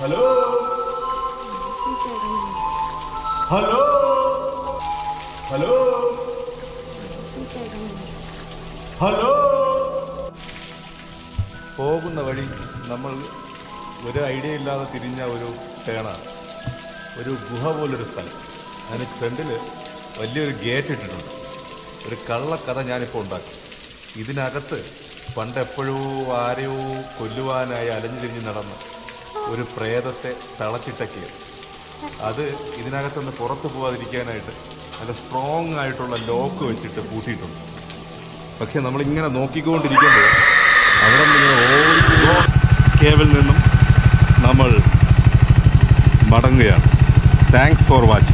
Hello? Hello? Hello? Hello? പോകുന്ന വഴി നമ്മൾ ഒരു ഐഡിയ ഇല്ലാതെ തിരിഞ്ഞ ഒരു ടേണാണ് ഒരു ഗുഹ പോലൊരു സ്ഥലം. അതിന് ഫ്രണ്ടിൽ വലിയൊരു ഗേറ്റ് ഇട്ടിട്ടുണ്ട്. ഒരു കള്ളക്കഥ ഞാനിപ്പോൾ ഉണ്ടാക്കി. ഇതിനകത്ത് പണ്ടെപ്പോഴോ ആരെയോ കൊല്ലുവാനായി അലഞ്ഞു തിരിഞ്ഞ് നടന്ന ഒരു പ്രേതത്തെ തളച്ചിട്ടൊക്കെയാണ് അത് ഇതിനകത്തുനിന്ന് പുറത്തു പോവാതിരിക്കാനായിട്ട് നല്ല സ്ട്രോങ് ആയിട്ടുള്ള ലോക്ക് വെച്ചിട്ട് പൂട്ടിയിട്ടുണ്ട്. പക്ഷെ നമ്മളിങ്ങനെ നോക്കിക്കൊണ്ടിരിക്കുമ്പോൾ അവിടെ നിന്ന് ഓരോ കേബിൽ നിന്നും നമ്മൾ മടങ്ങുകയാണ്. Thanks for watching